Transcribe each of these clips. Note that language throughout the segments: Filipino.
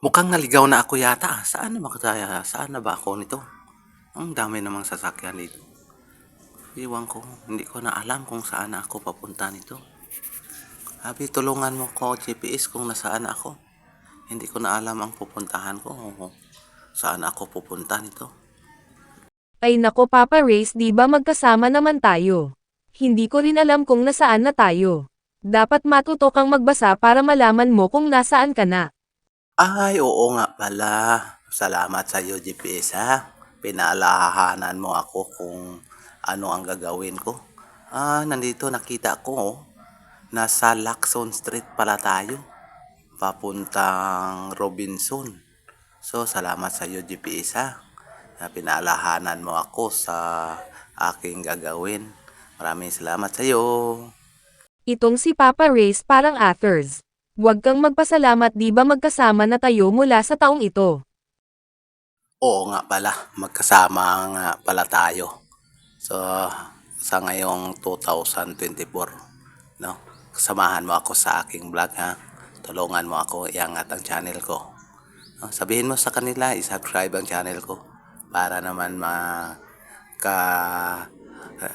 Mukhang naligaw na ako yata. ah. Saan na ba kaya? Saan na ba ako nito? Ang dami namang sasakyan dito. Iwan ko. Hindi ko na alam kung saan na ako papunta nito. Sabi, tulungan mo ko GPS kung nasaan ako. Hindi ko na alam ang pupuntahan ko. Saan ako pupunta nito. Ay nako Papa Race di ba magkasama naman tayo? Hindi ko rin alam kung nasaan na tayo. Dapat matuto kang magbasa para malaman mo kung nasaan ka na. Ay, oo nga pala. Salamat sa iyo, GPS ha. Pinalahanan mo ako kung ano ang gagawin ko. Ah, nandito nakita ko. oh. Nasa Lacson Street pala tayo. Papuntang Robinson. So, salamat sa iyo, GPS ha. Na pinalahanan mo ako sa aking gagawin. Maraming salamat sa iyo. Itong si Papa Race parang Athers. Huwag kang magpasalamat di ba magkasama na tayo mula sa taong ito. Oo nga pala, magkasama nga pala tayo. So, sa ngayong 2024, no? Kasamahan mo ako sa aking vlog, ha? Tulungan mo ako iangat ang channel ko. No? Sabihin mo sa kanila, isubscribe ang channel ko para naman ma ka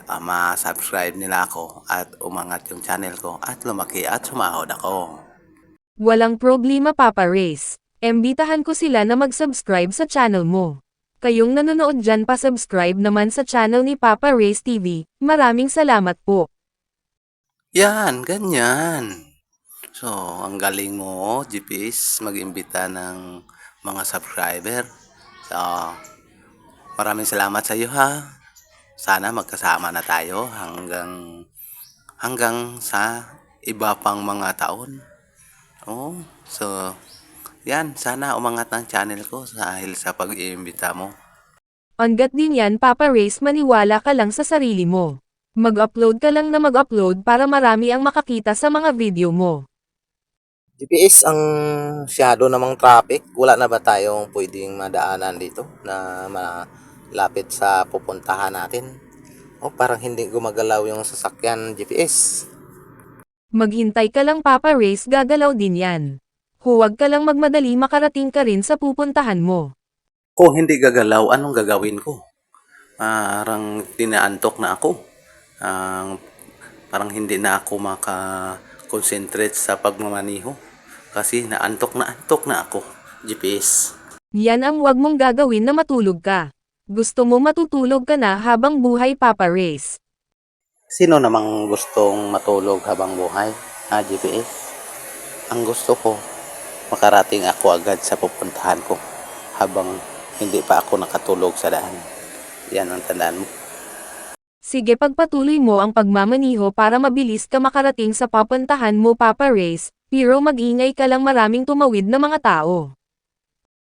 ah, ma-subscribe nila ako at umangat yung channel ko at lumaki at sumahod ako. Walang problema Papa Race. Embitahan ko sila na mag-subscribe sa channel mo. Kayong nanonood dyan pa subscribe naman sa channel ni Papa Race TV. Maraming salamat po. Yan, ganyan. So, ang galing mo, GPS, mag-imbita ng mga subscriber. So, maraming salamat sa iyo ha. Sana magkasama na tayo hanggang hanggang sa iba pang mga taon. Oh, so yan, sana umangat ang channel ko dahil sa pag-iimbita mo. Hanggat din yan Papa Race maniwala ka lang sa sarili mo. Mag-upload ka lang na mag-upload para marami ang makakita sa mga video mo. GPS ang shadow namang traffic. Wala na ba tayong pwedeng madaanan dito na malapit sa pupuntahan natin? O parang hindi gumagalaw yung sasakyan GPS. Maghintay ka lang Papa Race gagalaw din yan. Huwag ka lang magmadali makarating ka rin sa pupuntahan mo. Kung hindi gagalaw, anong gagawin ko? Parang tinaantok na ako. Ang parang hindi na ako maka-concentrate sa pagmamaniho. Kasi naantok na antok na ako. GPS. Yan ang wag mong gagawin na matulog ka. Gusto mo matutulog ka na habang buhay Papa Race. Sino namang gustong matulog habang buhay? Ah, GPS? Ang gusto ko, makarating ako agad sa pupuntahan ko habang hindi pa ako nakatulog sa daan. Yan ang tandaan mo. Sige pagpatuloy mo ang pagmamaniho para mabilis ka makarating sa papuntahan mo Papa Race, pero mag-ingay ka lang maraming tumawid na mga tao.